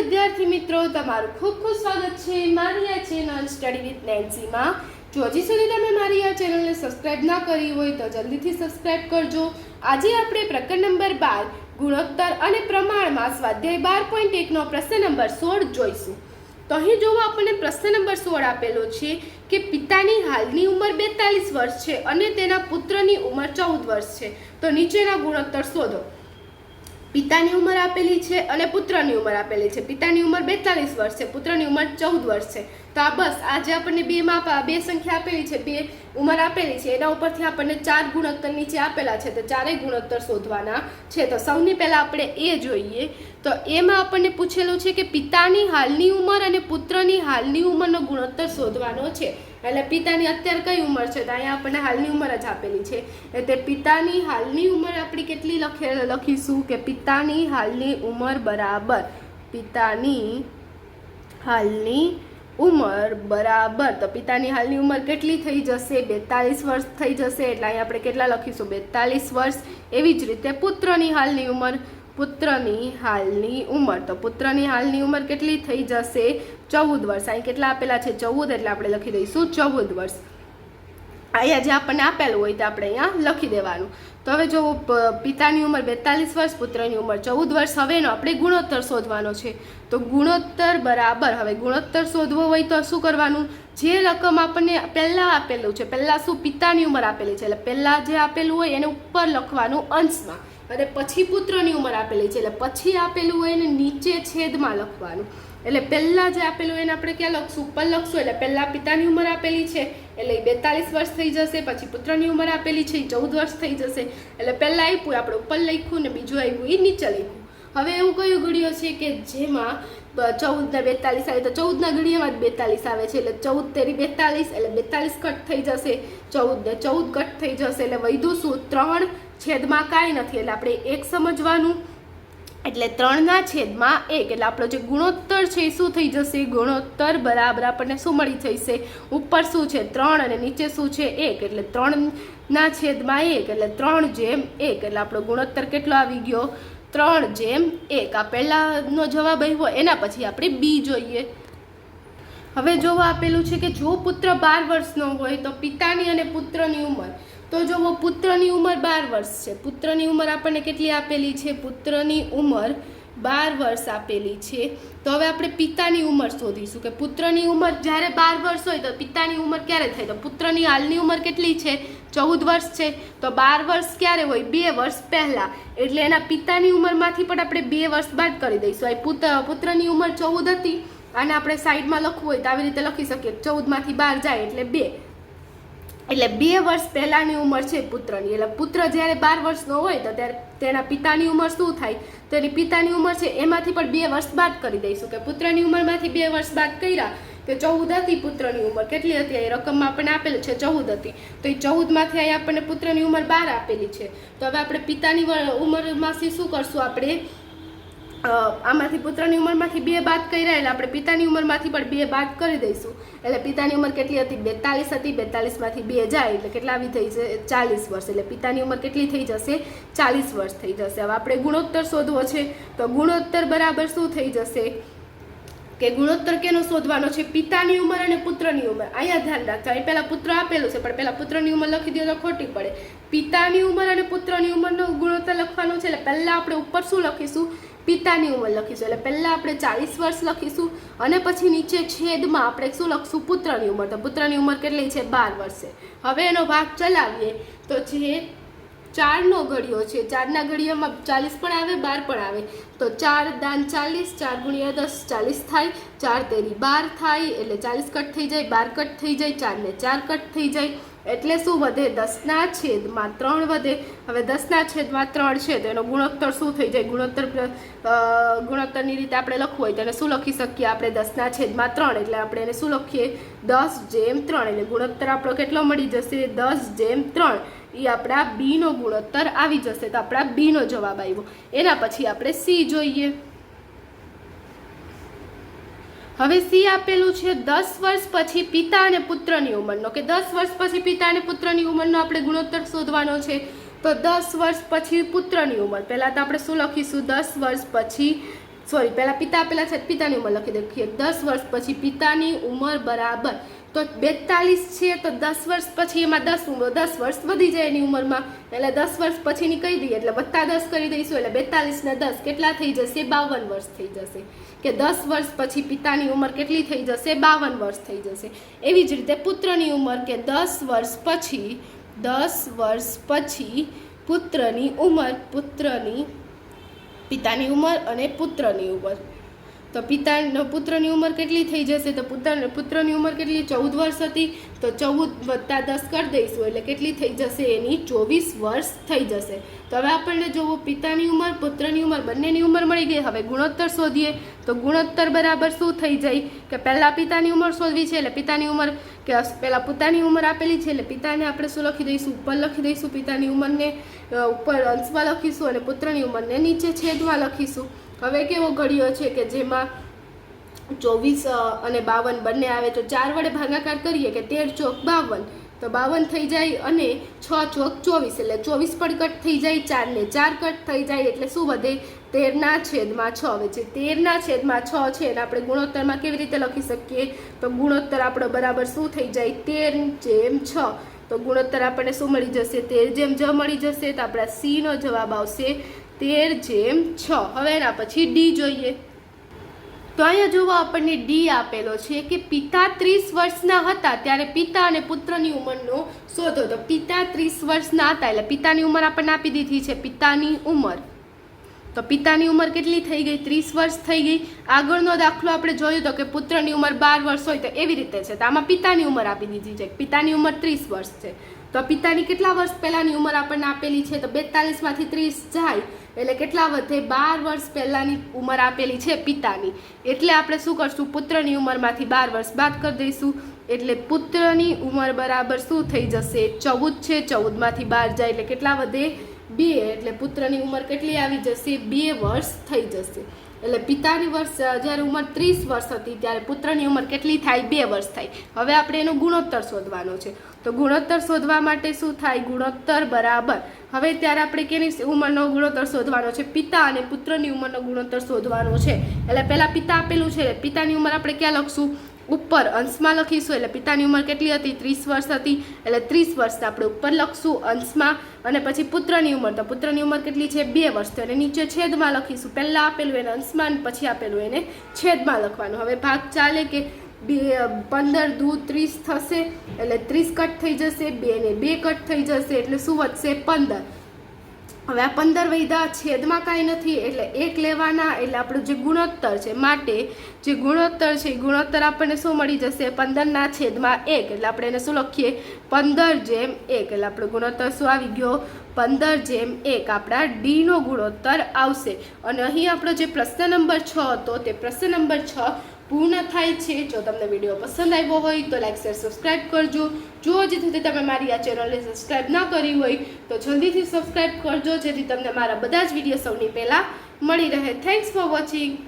વિદ્યાર્થી મિત્રો, તમારું ખૂબ ખૂબ સ્વાગત છે. મારી આ ચેનલ સ્ટડી વિથ નેન્સીમાં જો હજી સુધી તમે મારી આ ચેનલને સબસ્ક્રાઇબ ના કરી હોય, તો જલ્દીથી સબસ્ક્રાઇબ કરજો. આજે આપણે પ્રકરણ નંબર બાર, ગુણોત્તર અને પ્રમાણમાં સ્વાધ્યાય બાર પોઈન્ટ એકનો પ્રશ્ન નંબર સોળ જોઈશું. તો અહીં જોવો, આપણને પ્રશ્ન નંબર સોળ આપેલો છે કે પિતાની હાલની ઉંમર બેતાલીસ વર્ષ છે અને તેના પુત્રની ઉંમર ચૌદ વર્ષ છે. તો નીચેના ગુણોત્તર શોધો. પિતાની ઉંમર આપેલી છે અને પુત્રની ઉંમર આપેલી છે. પિતાની ઉંમર બેતાલીસ વર્ષ છે, પુત્રની ઉંમર ચૌદ વર્ષ છે. તો આ બસ આ જે આપણને બે માપ બે સંખ્યા આપેલી છે, બે ઉંમર આપેલી છે. એના ઉપરથી આપણને ચાર ગુણોત્તર નીચે આપેલા છે, તો ચારેય ગુણોત્તર શોધવાના છે. તો સૌની પહેલાં આપણે એ જોઈએ તો એમાં આપણને પૂછેલું છે કે પિતાની હાલની ઉંમર અને પુત્રની હાલની ઉંમરનો ગુણોત્તર શોધવાનો છે. એટલે પિતાની અત્યારે કઈ ઉંમર છે? તો અહીંયા આપણને હાલની ઉંમર જ આપેલી છે. એટલે પિતાની હાલની ઉંમર આપણે કેટલી લખે, લખીશું કે પિતાની હાલની ઉંમર બરાબર, પિતાની હાલની ઉંમર બરાબર. તો પિતાની હાલની ઉંમર કેટલી થઈ જશે? બેતાલીસ વર્ષ થઈ જશે. એટલે અહીંયા આપણે કેટલા લખીશું? બેતાલીસ વર્ષ. એવી જ રીતે પુત્રની હાલની ઉંમર પુત્રની હાલની ઉંમર. તો પુત્રની હાલની ઉંમર કેટલી થઈ જશે? ચૌદ વર્ષ. અહીં કેટલા આપેલા છે? ચૌદ એટલે આપણે લખી દઈશું ચૌદ વર્ષ. અહીંયા જે આપણને આપેલું હોય તે આપણે અહીંયા લખી દેવાનું. તો હવે જો પિતાની ઉંમર બેતાલીસ વર્ષ, પુત્રની ઉંમર ચૌદ વર્ષ. હવેનો આપણે ગુણોત્તર શોધવાનો છે. તો ગુણોત્તર બરાબર. હવે ગુણોત્તર શોધવો હોય તો શું કરવાનું? જે રકમ આપણને પહેલાં આપેલું છે, પહેલાં શું પિતાની ઉંમર આપેલી છે? એટલે પહેલાં જે આપેલું હોય એને ઉપર લખવાનું અંશમાં. અને પછી પુત્રની ઉંમર આપેલી છે. એટલે પછી આપેલું હોય એને નીચે છેદમાં લખવાનું. એટલે પહેલાં જે આપેલું હોય એને આપણે ક્યાં લખશું? ઉપર લખશું. એટલે પહેલાં પિતાની ઉંમર આપેલી છે. એટલે એ બેતાલીસ વર્ષ થઈ જશે. પછી પુત્રની ઉંમર આપેલી છે. એ ચૌદ વર્ષ થઈ જશે. એટલે પહેલાં આપ્યું, આપણે ઉપર લખ્યું ને બીજું આવ્યું એ નીચે લખ્યું. હવે એવું કયું ઘડ્યો છે કે જેમાં ચૌદ ને બેતાલીસ આવે તો ચૌદના ઘડીયામાં જ બેતાલીસ આવે છે. એટલે ચૌદ તેરી બેતાલીસ, એટલે બેતાલીસ કટ થઈ જશે. ચૌદ ને ચૌદ કટ થઈ જશે. એટલે વૈધું શું? ત્રણ છેદમાં કાંઈ નથી. એટલે આપણે એક સમજવાનું. એટલે ત્રણના છેદમાં એક. એટલે આપણો જે ગુણોત્તર છે એ શું થઈ જશે? ગુણોત્તર બરાબર આપણને શું મળી જશે? ઉપર શું છે? ત્રણ અને નીચે શું છે? એક. એટલે ત્રણના છેદમાં એક. એટલે ત્રણ જેમ એક. એટલે આપણો ગુણોત્તર કેટલો આવી ગયો? ત્રણ જેમ એક. આ પહેલાંનો જવાબ આવ્યો, એના પછી આપણે બી જોઈએ. હવે જોવા આપેલું છે કે જો પુત્ર બાર વર્ષનો હોય તો પિતાની અને પુત્રની ઉંમર. તો જોવો પુત્રની ઉંમર બાર વર્ષ છે, પુત્રની ઉંમર આપણને કેટલી આપેલી છે? પુત્રની ઉંમર બાર વર્ષ આપેલી છે. તો હવે આપણે પિતાની ઉંમર શોધીશું કે પુત્રની ઉંમર જ્યારે બાર વર્ષ હોય તો પિતાની ઉંમર ક્યારે થાય? તો પુત્રની હાલની ઉંમર કેટલી છે? ચૌદ વર્ષ છે. તો બાર વર્ષ ક્યારે હોય? બે વર્ષ પહેલાં. એટલે એના પિતાની ઉંમરમાંથી પણ આપણે બે વર્ષ બાદ કરી દઈશું. આ પુત્ર પુત્રની ઉંમર ચૌદ હતી અને આપણે સાઈડમાં લખવું હોય તો આવી રીતે લખી શકીએ. ચૌદમાંથી બાર જાય એટલે બે. એટલે બે વર્ષ પહેલાંની ઉંમર છે પુત્રની. એટલે પુત્ર જ્યારે બાર વર્ષનો હોય તો ત્યારે તેના પિતાની ઉંમર શું થાય? તેની પિતાની ઉંમર છે, એમાંથી પણ બે વર્ષ બાદ કરી દઈશું. કે પુત્રની ઉંમરમાંથી બે વર્ષ બાદ કર્યા કે ચૌદ હતી પુત્રની ઉંમર. કેટલી હતી? એ રકમમાં આપણને આપેલ છે ચૌદ હતી. તો એ ચૌદમાંથી અહીં આપણને પુત્રની ઉંમર બાર આપેલી છે. તો હવે આપણે પિતાની ઉંમરમાંથી શું કરશું આપણે? આમાંથી પુત્રની ઉંમરમાંથી બે બાદ કર્યા એટલે આપણે પિતાની ઉંમરમાંથી પણ બે બાદ કરી દઈશું. એટલે પિતાની ઉંમર કેટલી હતી? બેતાલીસ હતી, બેતાલીસમાંથી બે જાય એટલે કેટલા આવી થઈ જશે? ચાલીસ વર્ષ. એટલે પિતાની ઉંમર કેટલી થઈ જશે? ચાલીસ વર્ષ થઈ જશે. હવે આપણે ગુણોત્તર શોધવો છે. તો ગુણોત્તર બરાબર શું થઈ જશે? કે ગુણોત્તર કેનો શોધવાનો છે? પિતાની ઉંમર અને પુત્રની ઉંમર. અહીંયા ધ્યાન રાખજો. અહીં પહેલાં પુત્ર આપેલું છે, પણ પહેલા પુત્રની ઉંમર લખી દો તો ખોટી પડે. પિતાની ઉંમર અને પુત્રની ઉંમરનો ગુણોત્તર લખવાનો છે. એટલે પહેલાં આપણે ઉપર શું લખીશું? પિતાની ઉંમર લખીશું. એટલે પહેલાં આપણે ચાલીસ વર્ષ લખીશું અને પછી નીચે છેદમાં આપણે શું લખશું? પુત્રની ઉંમર. તો પુત્રની ઉંમર કેટલી છે? બાર વર્ષે. હવે એનો ભાગ ચલાવીએ. તો જે ચારનો ઘડિયો છે. ચારના ઘડિયામાં ચાલીસ પણ આવે, બાર પણ આવે. તો ચાર દાન ચાલીસ, ચાર ગુણ્યા દસ ચાલીસ થાય. ચાર તેરી બાર થાય. એટલે ચાલીસ કટ થઈ જાય, બાર કટ થઈ જાય, ચારને ચાર કટ થઈ જાય. એટલે શું વધે? દસના છેદમાં ત્રણ વધે. હવે દસના છેદમાં ત્રણ છે, તો એનો ગુણોત્તર શું થઈ જાય? ગુણોત્તર ગુણોત્તરની રીતે આપણે લખવું હોય તો એને શું લખી શકીએ? આપણે દસના છેદમાં ત્રણ, એટલે આપણે એને શું લખીએ? દસ જેમ ત્રણ, એટલે ગુણોત્તર આપણો કેટલો મળી જશે? દસ જેમ ત્રણ. એ આપણા બીનો ગુણોત્તર આવી જશે. તો આપણા બીનો જવાબ આવ્યો. એના પછી આપણે સી જોઈએ. હવે સી આપેલું છે, દસ વર્ષ પછી પિતા અને પુત્રની ઉંમરનો. કે દસ વર્ષ પછી પિતા અને પુત્રની ઉંમરનો આપણે ગુણોત્તર શોધવાનો છે, તો દસ વર્ષ પછી પુત્રની ઉંમર. પહેલાં તો આપણે શું લખીશું? દસ વર્ષ પછી સોરી પહેલાં પિતા આપેલા છે, પિતાની ઉંમર લખી દઈએ. દસ વર્ષ પછી પિતાની ઉંમર બરાબર તો બેતાલીસ છે તો દસ વર્ષ પછી એમાં દસ ઉંમર દસ વર્ષ વધી જાય એની ઉંમરમાં. એટલે દસ વર્ષ પછીની કહી દઈએ, એટલે વત્તા દસ કરી દઈશું, એટલે બેતાલીસના દસ કેટલા થઈ જશે? બાવન વર્ષ થઈ જશે. કે દસ વર્ષ પછી પિતાની ઉંમર કેટલી થઈ જશે? બાવન વર્ષ થઈ જશે. એવી જ રીતે પુત્રની ઉંમર કે દસ વર્ષ પછી, દસ વર્ષ પછી પુત્રની ઉંમર, પુત્રની, પિતાની ઉંમર અને પુત્રની ઉંમર. તો પિતા પુત્રની ઉંમર કેટલી થઈ જશે? તો પુત્ર પુત્રની ઉંમર કેટલી? ચૌદ વર્ષ હતી. તો ચૌદ વત્તા દસ કરી દઈશું, એટલે કેટલી થઈ જશે? એની ચોવીસ વર્ષ થઈ જશે. તો હવે આપણને જોવો, પિતાની ઉંમર, પુત્રની ઉંમર, બંનેની ઉંમર મળી ગઈ. હવે ગુણોત્તર શોધીએ. તો ગુણોત્તર બરાબર શું થઈ જાય? કે પહેલાં પિતાની ઉંમર શોધવી છે, એટલે પિતાની ઉંમર કે પહેલાં પોતાની ઉંમર આપેલી છે, એટલે પિતાને આપણે શું લખી દઈશું? ઉપર લખી દઈશું પિતાની ઉંમરને ઉપર અંશમાં લખીશું અને પુત્રની ઉંમરને નીચે છેદમાં લખીશું. હવે કેવો ઘડિયો છે કે જેમાં ચોવીસ અને બાવન બંને આવે તો ચાર વડે ભાગાકાર કરીએ કે તેર ચોક બાવન. તો બાવન થઈ જાય અને છ ચોક ચોવીસ એટલે ચોવીસ પણ કટ થઈ જાય ચારને ચાર કટ થઈ જાય એટલે શું વધે? તેરના છેદમાં છ હવે છે. તેરના છેદમાં છ છે અને આપણે ગુણોત્તરમાં કેવી રીતે લખી શકીએ? તો ગુણોત્તર આપણો બરાબર શું થઈ જાય? તેર જેમ છ. તો ગુણોત્તર આપણને શું મળી જશે? તેર જેમ જ મળી જશે તો આપણા સીનો જવાબ આવશે તેર જેમ છ. હવે એના પછી ડી જોઈએ. તો અહીંયા જોવા આપણને ડી આપેલો છે કે પિતા ત્રીસ વર્ષના હતા ત્યારે પિતા અને પુત્રની ઉંમરનો શોધો. તો પિતા ત્રીસ વર્ષના હતા એટલે પિતાની ઉંમર આપણને આપી દીધી છે પિતાની ઉંમર. તો પિતાની ઉંમર કેટલી થઈ ગઈ? ત્રીસ વર્ષ થઈ ગઈ. આગળનો દાખલો આપણે જોયો તો કે પુત્રની ઉંમર બાર વર્ષ હોય તો એવી રીતે છે. તો આમાં પિતાની ઉંમર આપી દીધી છે. પિતાની ઉંમર ત્રીસ વર્ષ છે. તો પિતાની કેટલા વર્ષ પહેલાંની ઉંમર આપણને આપેલી છે? તો બેતાલીસમાંથી ત્રીસ જાય, એટલે કેટલા વધે? બાર વર્ષ પહેલાંની ઉંમર આપેલી છે પિતાની. એટલે આપણે શું કરશું? પુત્રની ઉંમરમાંથી બાર વર્ષ બાદ કરી દઈશું. એટલે પુત્રની ઉંમર બરાબર શું થઈ જશે? ચૌદ છે, ચૌદમાંથી બાર જાય, એટલે કેટલા વધે? બે. એટલે પુત્રની ઉંમર કેટલી આવી જશે? બે વર્ષ થઈ જશે. એટલે પિતાની વર્ષ જ્યારે ઉંમર ત્રીસ વર્ષ હતી, ત્યારે પુત્રની ઉંમર કેટલી થાય? બે વર્ષ થાય. હવે આપણે એનો ગુણોત્તર શોધવાનો છે. તો ગુણોત્તર શોધવા માટે શું થાય? ગુણોત્તર બરાબર. હવે ત્યારે આપણે કેની ઉંમરનો ગુણોત્તર શોધવાનો છે? પિતા અને પુત્રની ઉંમરનો ગુણોત્તર શોધવાનો છે. એટલે પહેલાં પિતા આપેલું છે પિતાની ઉંમર આપણે ક્યાં લખશું? ઉપર અંશમાં લખીશું, એટલે પિતાની ઉંમર કેટલી હતી? ત્રીસ વર્ષ હતી. એટલે ત્રીસ વર્ષ આપણે ઉપર લખશું અંશમાં અને પછી પુત્રની ઉંમર. તો પુત્રની ઉંમર કેટલી છે? બે વર્ષ. તો એને નીચે છેદમાં લખીશું. પહેલાં આપેલું એને અંશમાં પછી આપેલું એને છેદમાં લખવાનું. હવે ભાગ ચાલે કે બે, પંદર, દૂ, ત્રીસ થશે, એટલે ત્રીસ કટ થઈ જશે, બે ને બે કટ થઈ જશે, એટલે શું વધશે? પંદર. હવે આ પંદર વૈધા છેદમાં કાંઈ નથી, એટલે એક લેવાના, એટલે આપણું જે ગુણોત્તર છે, માટે જે ગુણોત્તર છે, એ ગુણોત્તર આપણને શું મળી જશે? પંદરના છેદમાં એક, એટલે આપણે એને શું લખીએ? પંદર જેમ એક, એટલે આપણો ગુણોત્તર શું આવી ગયો? પંદર જેમ એક, આપણા ડીનો ગુણોત્તર આવશે. અને અહીં આપણો જે પ્રશ્ન નંબર છ હતો, તે પ્રશ્ન નંબર છ પૂર્ણ થાય છે. જો તમને વીડિયો પસંદ આવ્યો હોય તો લાઈક શેર સબસ્ક્રાઈબ કરજો. જો હજી સુધી તમે મારી આ ચેનલને સબસ્ક્રાઈબ ના કરી હોય તો જલ્દીથી સબસ્ક્રાઈબ કરજો, જેથી તમને મારા બધા જ વીડિયો સૌની પહેલાં મળી રહે. Thanks for watching